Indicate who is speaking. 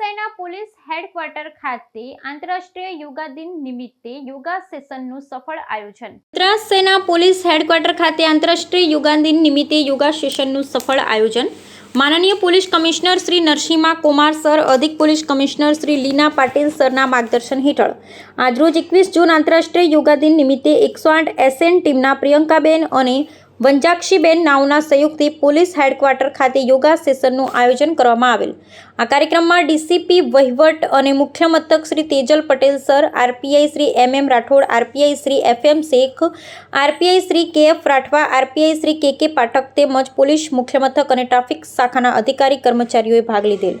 Speaker 1: સેના police headquarter ખાતે આંતરરાષ્ટ્રીય યોગા દિન નિમિત્તે યોગા સેશનનું સફળ આયોજન. વડોદરા સેના પોલીસ હેડક્વાર્ટર ખાતે આંતરરાષ્ટ્રીય યોગા દિન નિમિત્તે યોગા સેશનનું સફળ આયોજન. માનનીય police commissioner Shri Narasimha Kumar sir, અધિક પોલીસ કમિશનર શ્રી લીના પાટીલ સરના માર્ગદર્શન હેઠળ. આજરોજ એકવીસ જૂન આંતરરાષ્ટ્રીય યોગા દિન નિમિત્તે એકસો આઠ એસએન ટીમના પ્રિયંકાબેન અને વંજાક્ષીબેન નાવના સંયુક્તે પોલીસ હેડક્વાર્ટર ખાતે યોગા સેશનનું આયોજન કરવામાં આવેલ. આ કાર્યક્રમમાં ડીસીપી વહીવટ અને મુખ્ય મથક Shri Tejal Patel sir, RPI Shri M M Rathod, RPI Shri F M Shaikh, RPI Shri K F Rathwa, RPI Shri કે કે પાઠક તેમજ પોલીસ મુખ્ય મથક અને ટ્રાફિક શાખાના અધિકારી કર્મચારીઓએ ભાગ લીધેલ.